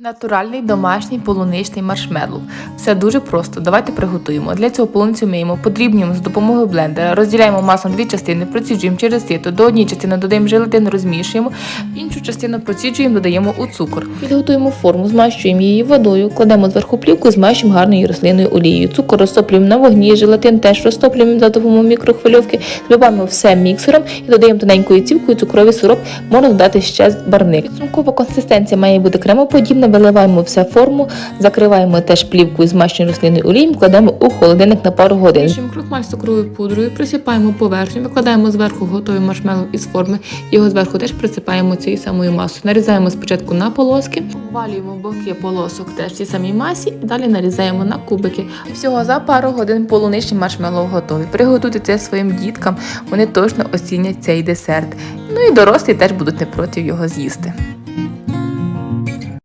Натуральний домашній полуничний маршмеллоу. Все дуже просто. Давайте приготуємо. Для цього полуницю миємо, подрібнюємо з допомогою блендера, розділяємо масу на дві частини, проціджуємо через сито. До однієї частини додаємо желатин, розмішуємо, іншу частину проціджуємо, додаємо у цукор. Підготуємо форму, змащуємо її водою, кладемо зверху плівку, змащуємо гарною рослинною олією. Цукор розтоплюємо на вогні, желатин теж розтоплюємо за допомогою мікрохвильовки, збиваємо все міксером і додаємо тоненькою цівкою цукровий сироп, можна додати ще барвник. Підсумкова консистенція має бути кремоподібна, виливаємо все в форму, закриваємо теж плівкою змащеною рослинною олією, кладемо у холодильник на пару годин. Мішуємо крохмаль з цукровою пудрою, присипаємо поверхню, викладаємо зверху готовий маршмеллоу із форми, його зверху теж присипаємо цією самою масою. Нарізаємо спочатку на полоски, обвалюємо боки полосок теж в цій самій масі далі нарізаємо на кубики. І всього за пару годин полуничні маршмеллоу готові. Приготуйте це своїм діткам, вони точно оцінять цей десерт. Ну і дорослі теж будуть не проти його з'їсти.